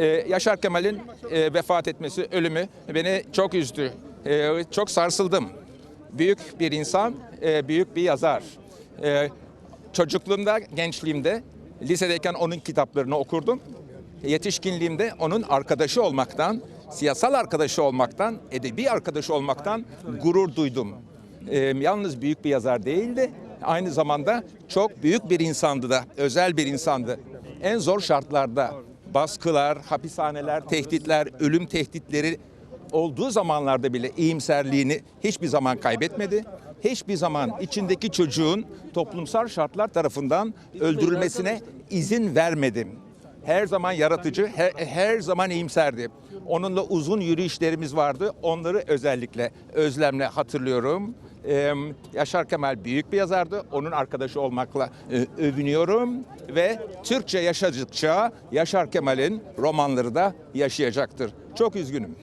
Ee, Yaşar Kemal'in e, vefat etmesi, ölümü beni çok üzdü. Ee, çok sarsıldım. Büyük bir insan, e, büyük bir yazar. Ee, çocukluğumda, gençliğimde, lisedeyken onun kitaplarını okurdum. Yetişkinliğimde onun arkadaşı olmaktan, siyasal arkadaşı olmaktan, edebi arkadaşı olmaktan gurur duydum. Yalnız büyük bir yazar değildi, aynı zamanda çok büyük bir insandı da, özel bir insandı. En zor şartlarda baskılar, hapishaneler, tehditler, ölüm tehditleri olduğu zamanlarda bile iyimserliğini hiçbir zaman kaybetmedi. Hiçbir zaman içindeki çocuğun toplumsal şartlar tarafından öldürülmesine izin vermedim. Her zaman yaratıcı, her, her zaman iyimserdi. Onunla uzun yürüyüşlerimiz vardı. Onları özellikle özlemle hatırlıyorum. Ee, Yaşar Kemal büyük bir yazardı. Onun arkadaşı olmakla e, övünüyorum ve Türkçe yaşadıkça Yaşar Kemal'in romanları da yaşayacaktır. Çok üzgünüm.